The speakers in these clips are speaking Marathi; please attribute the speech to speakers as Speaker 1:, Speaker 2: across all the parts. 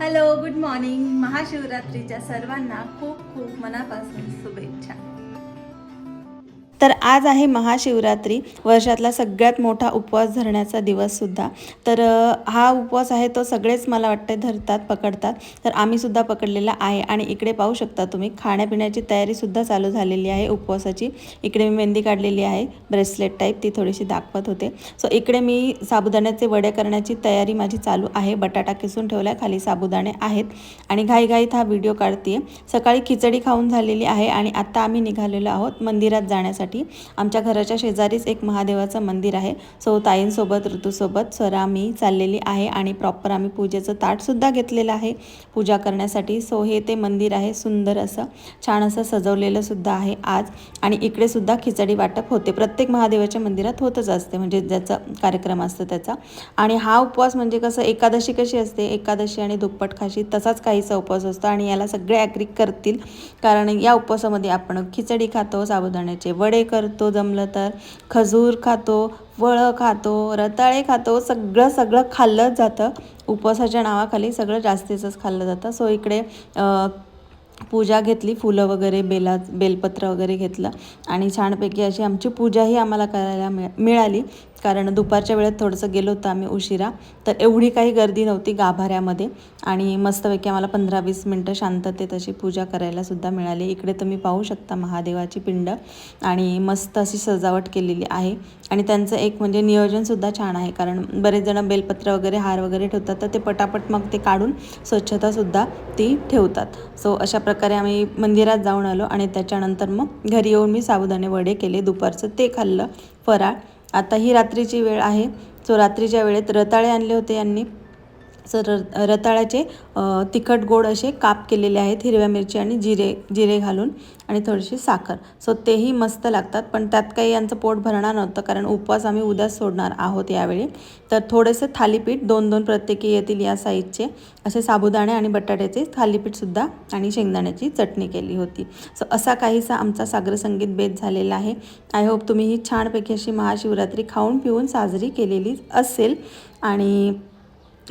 Speaker 1: हॅलो गुड मॉर्निंग महाशिवरात्रीच्या सर्वांना खूप खूप मनापासून शुभेच्छा.
Speaker 2: तर आज आहे महाशिवरात्री. वर्षातला सगळ्यात मोठा उपवास धरण्याचा दिवससुद्धा तर हा उपवास आहे तो सगळेच मला वाटते धरतात पकडतात. तर आम्हीसुद्धा पकडलेला आहे आणि इकडे पाहू शकता तुम्ही खाण्यापिण्याची तयारीसुद्धा चालू झालेली आहे उपवासाची. इकडे मी मेहंदी काढलेली आहे ब्रेसलेट टाईप ती थोडीशी दाखवत होते. सो इकडे मी साबुदाण्याचे वडे करण्याची तयारी माझी चालू आहे. बटाटा किसून ठेवला खाली साबुदाणे आहेत. आणि घाईघाईत हा व्हिडिओ काढते सकाळी खिचडी खाऊन झालेली आहे आणि आत्ता आम्ही निघालेलो आहोत मंदिरात जाण्यासाठी. आमच्या घराच्या शेजारीच एक महादेवाचं मंदिर आहे. सो ताईंसोबत ऋतूसोबत स्वरा मी चाललेली आहे आणि प्रॉपर आम्ही पूजेचं ताटसुद्धा घेतलेलं आहे. पूजा करण्यासाठी. सो हे ते मंदिर आहे. सुंदर असं छान असं सजवलेलं सुद्धा आहे आज. आणि इकडे सुद्धा खिचडी वाटप होते. प्रत्येक महादेवाच्या मंदिरात होतच असते. म्हणजे ज्याचा कार्यक्रम असतो त्याचा. आणि हा उपवास म्हणजे कसं एकादशी कशी असते? एकादशी आणि दुप्पट खाशी तसाच काहीसा उपवास असतो. आणि याला सगळे ॲग्री करतील. कारण या उपवासामध्ये आपण खिचडी खातो साबुदाण्याचे वडे करतो जमलं तर. खजूर खातो फळं खातो रताळे खातो सगळं सगळं खाल्लं जातं. उपवासाच्या नावाखाली सगळं जास्तीचंच खाल्लं जातं. सो इकडे पूजा घेतली फुलं वगैरे बेला बेलपत्र वगैरे घेतलं आणि छानपैकी अशी आमची पूजाही आम्हाला करायला मिळ मिळाली. कारण दुपारच्या वेळेत थोडंसं गेलो होतो आम्ही उशिरा. तर एवढी काही गर्दी नव्हती गाभाऱ्यामध्ये आणि मस्तपैकी आम्हाला पंधरा वीस मिनटं शांततेत अशी पूजा करायलासुद्धा मिळाली. इकडे तुम्ही पाहू शकता महादेवाची पिंड आणि मस्त अशी सजावट केलेली आहे आणि त्यांचं एक म्हणजे नियोजनसुद्धा छान आहे. कारण बरेच जण बेलपत्र वगैरे हार वगैरे ठेवतात तर ते पटापट मग ते काढून स्वच्छतासुद्धा ती ठेवतात. सो अशा प्रकारे आम्ही मंदिरात जाऊन आलो आणि त्याच्यानंतर मग घरी येऊन मी साबुदाणे वडे केले दुपारचं ते खाल्लं फराळ. आता ही रात्रीची वेळ आहे. सो रात्रीच्या वेळेत रताळे आणले होते यांनी. सर र रताळ्याचे तिखट गोड असे काप केलेले आहेत हिरव्या मिरची आणि जिरे जिरे घालून आणि थोडीशी साखर. सो तेही मस्त लागतात पण त्यात काही यांचं पोट भरणार नव्हतं कारण उपवास आम्ही उद्याच सोडणार आहोत यावेळी. तर थोडेसे थालीपीठ दोन दोन प्रत्येकी येतील या साईजचे असे साबुदाणे आणि बटाट्याचे थालीपीठसुद्धा आणि शेंगदाण्याची चटणी केली होती. सो असा काहीसा आमचा सागरसंगीत बेत झालेला आहे. आय होप तुम्ही ही छानपैकी अशी महाशिवरात्री खाऊन पिऊन साजरी केलेली असेल. आणि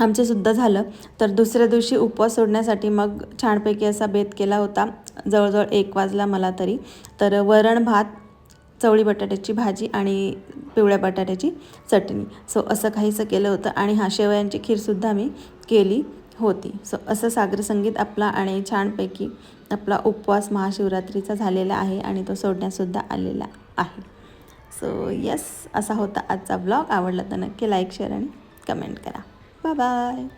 Speaker 2: आमचंसुद्धा झालं. तर दुसऱ्या दिवशी उपवास सोडण्यासाठी मग छानपैकी असा बेत केला होता. जवळजवळ एक वाजला मला तरी. तर वरण भात चवळी बटाट्याची भाजी आणि पिवळ्या बटाट्याची चटणी. सो असं काहीसं केलं होतं आणि हा शेवयांची खीरसुद्धा मी केली होती. सो असं सागर संगीत आपला आणि छानपैकी आपला उपवास महाशिवरात्रीचा झालेला आहे आणि तो सोडण्यासुद्धा आलेला आहे. सो येस असा होता आजचा ब्लॉग आवडला तर नक्की लाईक शेअर आणि कमेंट करा. Bye bye.